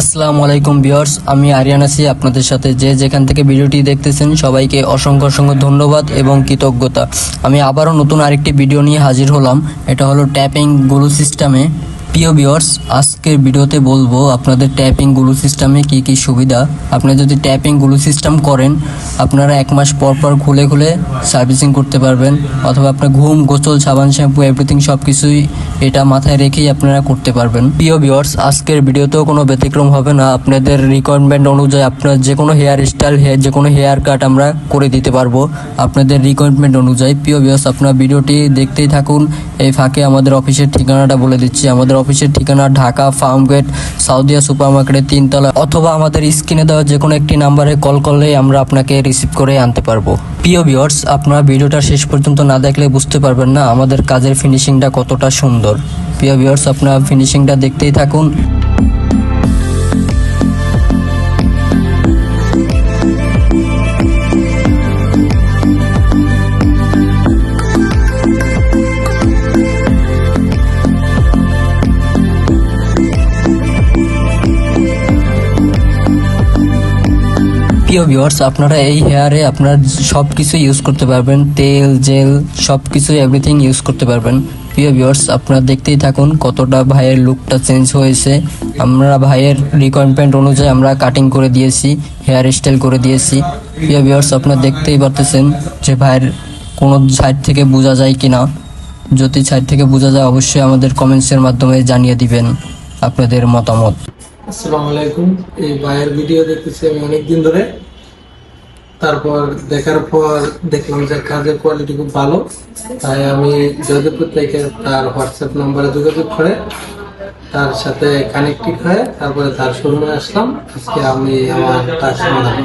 আসসালামু আলাইকুম ভিউয়ার্স, আমি আরিয়ান আছি আপনাদের সাথে। যে যেখান থেকে ভিডিওটি দেখতেছেন, সবাইকে অসংখ্য অসংখ্য ধন্যবাদ এবং কৃতজ্ঞতা। আমি আবারও নতুন আরেকটি ভিডিও নিয়ে হাজির হলাম। এটা হলো ট্যাপিংগুলো সিস্টেমে প্রিয় ভিউয়ার্স, আজকের ভিডিওতে বলব আপনাদের ট্যাপিংগুলো সিস্টেমে কি কি সুবিধা। আপনি যদি ট্যাপিংগুলো সিস্টেম করেন, আপনারা এক মাস পর পর খুলে খুলে সার্ভিসিং করতে পারবেন, অথবা আপনার ঘুম, গোসল, সাবান, শ্যাম্পু এভরিথিং সব কিছুই এটা মাথায় রেখেই আপনারা করতে পারবেন। প্রিয় ভিউয়ার্স, আজকের ভিডিওতেও কোনো ব্যতিক্রম হবে না। আপনাদের রিকোয়ারমেন্ট অনুযায়ী আপনার যে কোনো হেয়ার স্টাইল হেয়ার যে কোনো হেয়ার কাট আমরা করে দিতে পারব। আপনাদের রিকোয়ারমেন্ট অনুযায়ী। প্রিয় ভিউয়ার্স, আপনার ভিডিওটি দেখতেই থাকুন। এই ফাঁকে আমাদের অফিসের ঠিকানাটা বলে দিচ্ছি। আমাদের অফিসের ঠিকানা, Dhaka, Farmgate, Saudia super মার্কেটের তিনতলা অথবা আমাদের স্ক্রিনে দেওয়া যে কোনো একটি নাম্বারে কল করলেই আমরা আপনাকে রিসিভ করে আনতে পারব। প্রিয় ভিওর্স আপনারা ভিডিওটা শেষ পর্যন্ত না দেখলে বুঝতে পারবেন না আমাদের কাজের ফিনিশিংটা কতটা সুন্দর। প্রিয় ভিওর্স আপনারা ফিনিশিংটা দেখতেই থাকুন। প্রিয় ভিউয়ার্স আপনারা এই হেয়ারে আপনার সব কিছু ইউজ করতে পারবেন। তেল জেল সব কিছু এভরিথিং ইউজ করতে পারবেন। প্রিয় ভিউয়ার্স আপনারা দেখতেই থাকুন কতটা ভাইয়ের লুকটা চেঞ্জ হয়েছে। আমরা ভাইয়ের রিকোয়ারমেন্ট অনুযায়ী আমরা কাটিং করে দিয়েছি হেয়ার স্টাইল করে দিয়েছি। প্রিয় ভিউয়ার্স আপনারা দেখতেই পারতেছেন যে ভাইয়ের কোনো সাইড থেকে বোঝা যায় কিনা। যদি সাইড থেকে বোঝা যায়, অবশ্যই আমাদের কমেন্টসের মাধ্যমে জানিয়ে দিবেন আপনাদের মতামত। আসসালামু এই ভাইয়ের ভিডিও দেখতেছি আমি অনেকদিন ধরে। তারপর দেখার পর দেখলাম যে কাজের কোয়ালিটি খুব ভালো। তাই আমি যোধপুর থেকে তার হোয়াটসঅ্যাপ নাম্বারে যোগাযোগ করে তার সাথে কানেক্টিভ হয়ে তারপরে তার শোরুমে আসলাম। আজকে আমি আমার কাজ সমাধান।